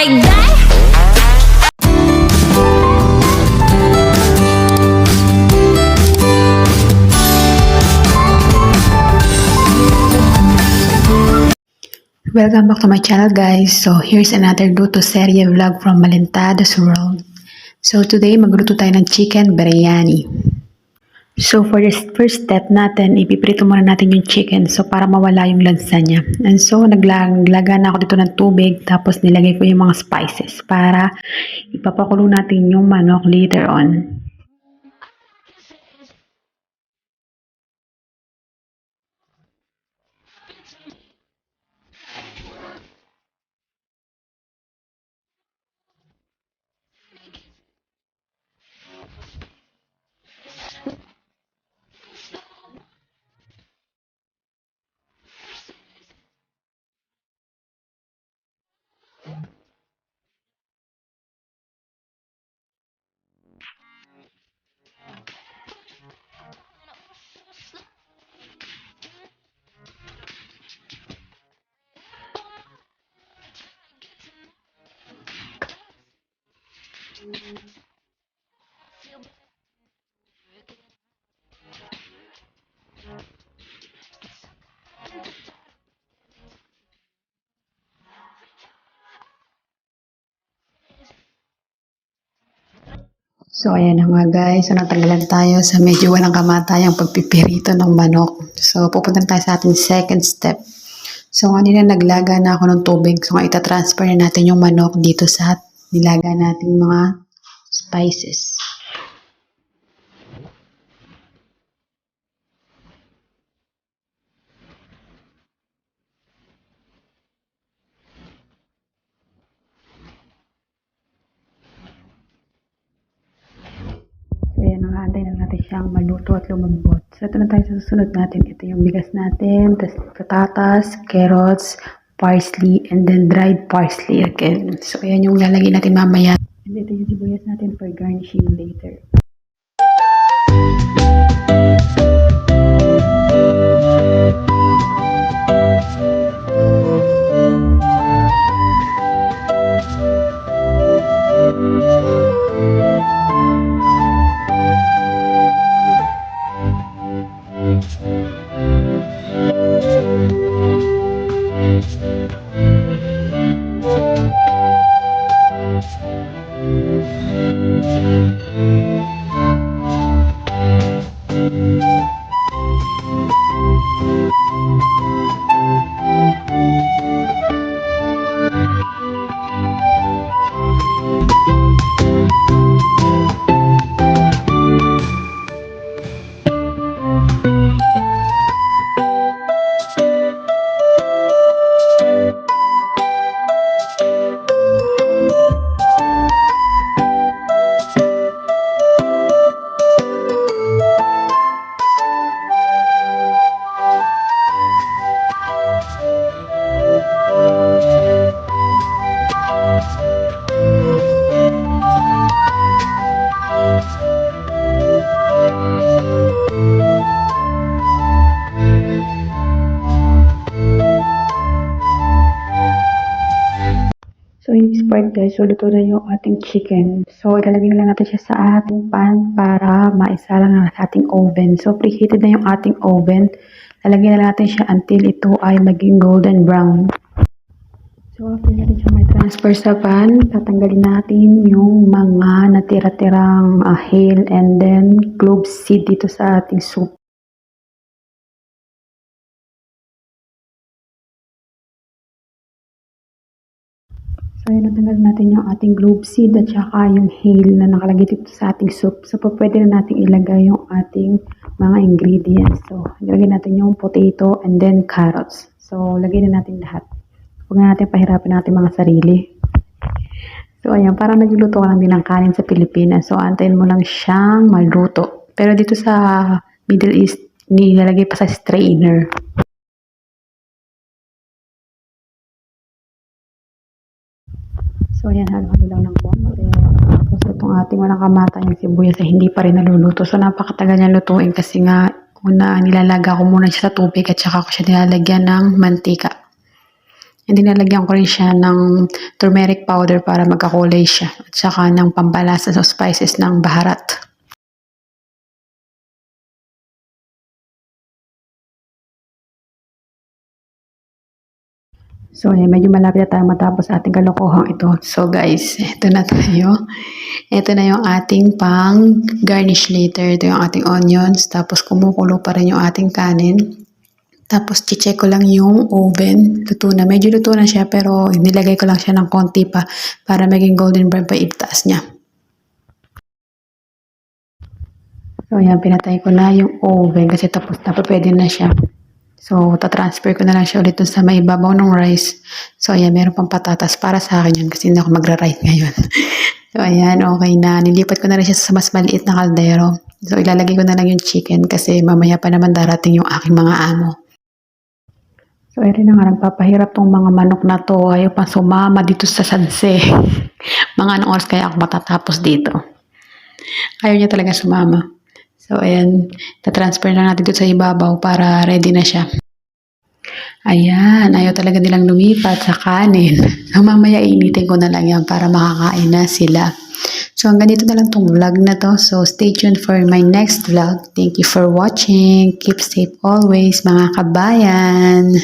like that. Welcome back to my channel guys. So here's another luto serye vlog from Malentadas World. So today magluto tayo ng chicken biryani. So for this first step natin, ipiprito muna natin yung chicken so para mawala yung lansa niya. And so naglaga na ako dito ng tubig tapos nilagay ko yung mga spices para ipapakulo natin yung manok later on. So, ayan na nga guys. So, natanggalan tayo sa medyo walang kamatayang pagpipirito ng manok. So, pupunta tayo sa ating second step. So, kanina naglaga na ako ng tubig. So, nga itatransfer na natin yung manok dito sa nilaga nating mga spices. So, ayan, nakaantay na natin siyang maluto at lumambot. So, ito na tayo sa susunod natin. Ito yung bigas natin, tas patatas, carrots, parsley, and then dried parsley again. So, ayan yung lalagay natin mamaya. And ito yung sibuyas natin for garnishing later. So, in this part guys, so luto na yung ating chicken. So, ilalagay lang natin siya sa ating pan para maisa lang ang ating oven. So, preheated na yung ating oven. Lalagyan na natin siya until ito ay maging golden brown. So, after natin siya may transfer sa pan, tatanggalin natin yung mga natira-tirang uh, hail and then clove seed dito sa ating soup. So, yun, natanggal natin yung ating globe seed at saka yung hail na nakalagay dito sa ating soup. So, pwede na natin ilagay yung ating mga ingredients. So, ilagay natin yung potato and then carrots. So, lagay na natin lahat. Huwag na natin pahirapin natin mga sarili. So, ayan, parang nagluluto ka lang din ng kanin sa Pilipinas. So, antayin mo lang siyang maluto. Pero dito sa Middle East, nilalagay pa sa strainer. So, ayan, halo-halo lang ng konti. Tapos, itong ating walang kamata yung sibuyas ay hindi pa rin naluluto. So, napakatagal niya lutuin kasi nga, una, nilalaga ko muna siya sa tubig at saka ko siya nilalagyan ng mantika. And nilalagyan ko rin siya ng turmeric powder para magkakulay siya. At saka ng pambalasa sa spices ng baharat. So, ayan, medyo malapit na tayo matapos ating kalokohang ito. So, guys, ito na tayo. Ito na yung ating pang garnish later. Ito yung ating onions. Tapos, kumukulo pa rin yung ating kanin. Tapos, chicheck ko lang yung oven. Luto na. Medyo luto na siya, pero nilagay ko lang siya ng konti pa para maging golden brown pa itaas niya. So, ayan, pinatay ko na yung oven kasi tapos na pa pwede na siya. So, tatransfer ko na lang siya ulit dun sa may ibabaw ng rice. So, ayan, meron pang patatas para sa akin yan kasi hindi ako magra-rice ngayon. so, ayan, okay na. Nilipat ko na rin siya sa mas maliit na kaldero. So, ilalagay ko na lang yung chicken kasi mamaya pa naman darating yung aking mga amo. So, ayun na nga, nagpapahirap tong mga manok na to. Ayaw pa sumama dito sa sanse. mga anong oras kaya ako matatapos dito. Ayaw niya talaga sumama. So, ayan, tatransfer lang natin dito sa ibabaw para ready na siya. Ayan, ayaw talaga nilang lumipat sa kanin. So, mamaya initin ko na lang yan para makakain na sila. So, hanggang dito na lang tong vlog na to. So, stay tuned for my next vlog. Thank you for watching. Keep safe always, mga kabayan.